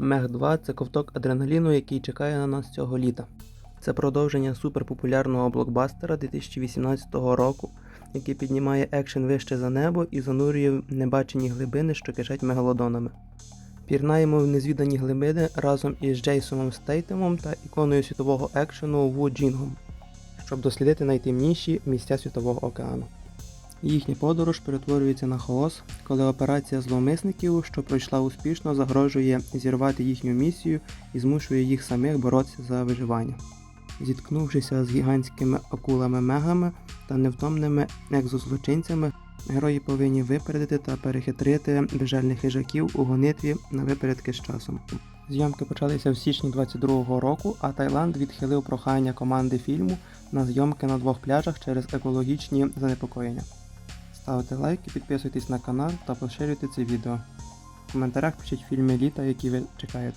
Мех 2 це ковток адреналіну, який чекає на нас цього літа. Це продовження суперпопулярного блокбастера 2018 року, який піднімає екшен вище за небо і занурює небачені глибини, що кишать мегалодонами. Пірнаємо в незвідані глибини разом із Джейсоном Стейтемом та іконою світового екшену Ву Джінгом, щоб дослідити найтемніші місця світового океану. Їхня подорож перетворюється на хаос, коли операція зловмисників, що пройшла успішно, загрожує зірвати їхню місію і змушує їх самих боротися за виживання. Зіткнувшися з гігантськими акулами-мегами та невтомними екзозлочинцями, герої повинні випередити та перехитрити безжальних хижаків у гонитві на випередки з часом. Зйомки почалися в січні 22-го року, а Таїланд відхилив прохання команди фільму на зйомки на двох пляжах через екологічні занепокоєння. Ставте лайки, підписуйтесь на канал та поширюйте це відео. В коментарях пишіть фільми літа, які ви чекаєте.